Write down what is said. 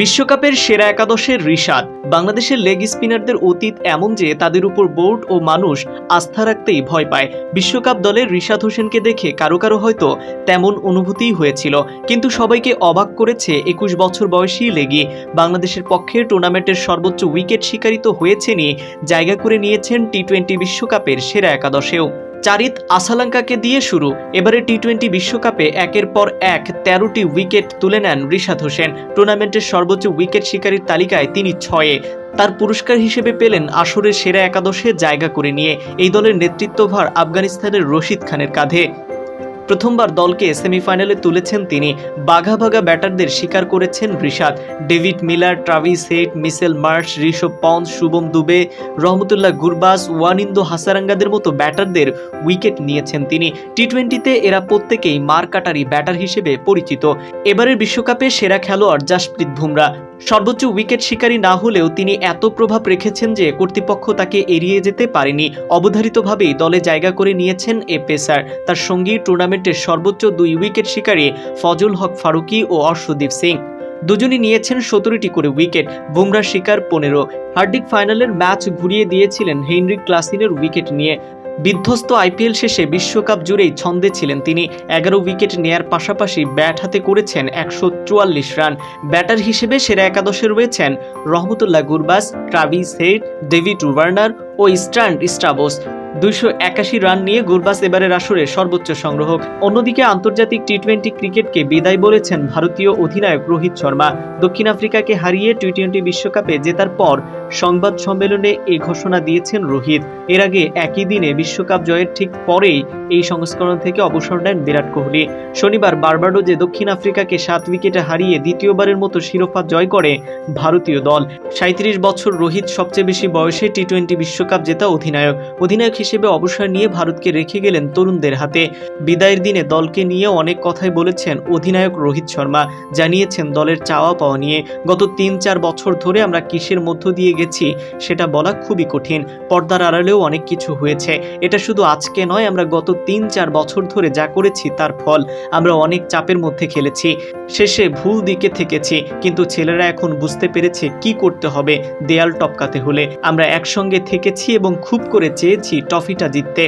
বিশ্বকাপের সেরা একাদশের রিশাদ। বাংলাদেশের লেগ স্পিনারদের অতীত এমন যে তাদের উপর বোর্ড ও মানুষ আস্থা রাখতেই ভয় পায়। বিশ্বকাপ দলের রিশাদ হোসেনকে দেখে কারও কারও হয়তো তেমন অনুভূতিই হয়েছিল। কিন্তু সবাইকে অবাক করেছে একুশ বছর বয়সী লেগি। বাংলাদেশের পক্ষে টুর্নামেন্টের সর্বোচ্চ উইকেট শিকারী তো হয়েছেনই জায়গা করে নিয়েছেন টি টোয়েন্টি বিশ্বকাপের সেরা একাদশেও। চারিত আসালাঙ্কাকে দিয়ে শুরু। এবারে টি টোয়েন্টি বিশ্বকাপে একের পর এক তেরোটি উইকেট তুলে নেন রিশাদ হোসেন। টুর্নামেন্টের সর্বোচ্চ উইকেট শিকারীর তালিকায় তিনি ছয়ে। তার পুরস্কার হিসেবে পেলেন আসরের সেরা একাদশে জায়গা করে নিয়ে। এই দলের নেতৃত্বভার আফগানিস্তানের রশিদ খানের কাঁধে। প্রথমবার দলকে সেমিফাইনালে তুলেছেন তিনি। বাঘা বাঘা ব্যাটারদের শিকার করেছেন Rishad. David Miller, Travis Head Mitchell Marsh, Rishabh Pant, Shubham Dube, Rahmatullah Gurbaz Wanindu হাসারাঙ্গাদের মতো ব্যাটারদের উইকেট নিয়েছেন তিনি। টি টোয়েন্টিতে এরা প্রত্যেকেই মার কাটারি ব্যাটার হিসেবে পরিচিত। এবারের বিশ্বকাপে সেরা খেলোয়াড় জাসপ্রীত বুমরা। সর্বোচ্চ উইকেট শিকারী না হলেও তিনি এত প্রভাব রেখেছেন যে কর্তৃপক্ষ তাকে এড়িয়ে যেতে পারেনি। অবধারিতভাবেই দলে জায়গা করে নিয়েছেন এ পেসার। তার সঙ্গী টুর্নামেন্টের সর্বোচ্চ দুই উইকেট শিকারী ফজল হক ফারুকি ও অর্শদীপ সিং। দুজনই নিয়েছেন সতেরোটি করে উইকেট, বুমরা শিকার পনেরো। হার্দিক ফাইনালের ম্যাচ ঘুরিয়ে দিয়েছিলেন হেনরিক ক্লাসিনের উইকেট নিয়ে। বিধ্বস্ত আইপিএল শেষে বিশ্বকাপ জুড়েই ছন্দে ছিলেন তিনি। এগারো উইকেট নেয়ার পাশাপাশি ব্যাট হাতে করেছেন একশো চুয়াল্লিশ রান। ব্যাটার হিসেবে সেরা একাদশে রয়েছেন Rahmatullah Gurbaz Travis Head David Warner ও স্ট্যান্ড স্টাবোস। দুইশো একাশি রান নিয়ে গুরবাস এবারের আসরে সর্বোচ্চ সংগ্রহক। অন্যদিকে আন্তর্জাতিক টি টোয়েন্টি ক্রিকেটকে বিদায় বলেছেন ভারতীয় অধিনায়ক রোহিত শর্মা। দক্ষিণ আফ্রিকাকে হারিয়ে টি টোয়েন্টি বিশ্বকাপে জেতার পর সংবাদ সম্মেলনে এই ঘোষণা দিয়েছেন রোহিত। এর আগে একই দিনে বিশ্বকাপ জয়ের ঠিক পরেই এই সংস্করণ থেকে অবসর নেন বিরাট কোহলি। শনিবার বারবাডোজে দক্ষিণ আফ্রিকাকে সাত উইকেটে হারিয়ে দ্বিতীয়বারের মতো শিরোপা জয় করে ভারতীয় দল। সাঁত্রিশ বছর রোহিত সবচেয়ে বেশি বয়সে টি টোয়েন্টি বিশ্বকাপ জেতা অধিনায়ক। অধিনায়ক হিসেবে অবসর নিয়ে ভারতকে রেখে গেলেন তরুণদের হাতে। বিদায়ের দিনে দলকে নিয়ে অনেক কথাই বলেছেন অধিনায়ক রোহিত শর্মা। জানিয়েছেন, দলের চাওয়া পাওয়া নিয়ে গত তিন চার বছর ধরে আমরা কিসের মধ্য দিয়ে গেছি সেটা বলা খুবই কঠিন। পর্দার আড়ালেও অনেক কিছু হয়েছে। এটা শুধু আজকে নয়, আমরা গত তিন চার বছর ধরে যা করেছি তার ফল। আমরা অনেক চাপের মধ্যে খেলেছি, শেষে ভুল দিকে থেকেছি, কিন্তু ছেলেরা এখন বুঝতে পেরেছে কি করতে হবে দেয়াল টপকাতে হলে। আমরা একসঙ্গে থেকেছি এবং খুব করে চেয়েছি ট্রফিটা জিততে